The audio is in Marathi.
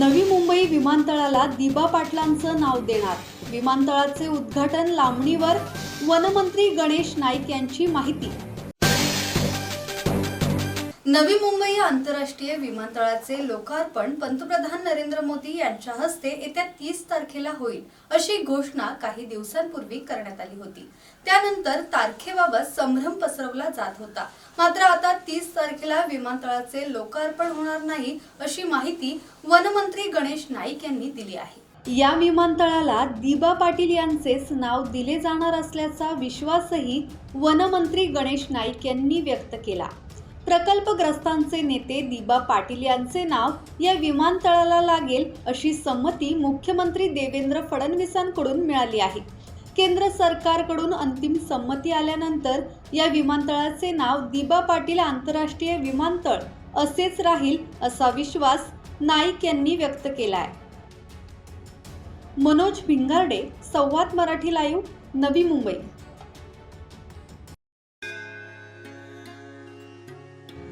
नवी मुंबई विमानतळाला दिबा पाटलांचं नाव देणार. विमानतळाचे उद्घाटन लांबणीवर वनमंत्री गणेश नाईक यांची माहिती. नवी मुंबई आंतरराष्ट्रीय विमानतळाचे लोकार्पण पंतप्रधान नरेंद्र मोदी यांच्या हस्ते येत्या तीस तारखेला होईल अशी घोषणा काही दिवसांपूर्वी करण्यात आली होती. त्यानंतर तारखेबाबत संभ्रम पसरवला जात होता. मात्र आता तीस तारखेला विमानतळाचे लोकार्पण होणार नाही अशी माहिती वनमंत्री गणेश नाईक यांनी दिली आहे. या विमानतळाला दिबा पाटील यांचेच नाव दिले जाणार असल्याचा विश्वासही वनमंत्री गणेश नाईक यांनी व्यक्त केला. प्रकल्पग्रस्तांचे नेते दिबा पाटील यांचे नाव या विमानतळाला लागेल अशी संमती मुख्यमंत्री देवेंद्र फडणवीसांकडून मिळाली आहे. केंद्र सरकारकडून अंतिम संमती आल्यानंतर या विमानतळाचे नाव दिबा पाटील आंतरराष्ट्रीय विमानतळ असेच राहील असा विश्वास नाईक यांनी व्यक्त केला आहे मनोज भिंगारडे संवाद मराठी लाईव्ह नवी मुंबई.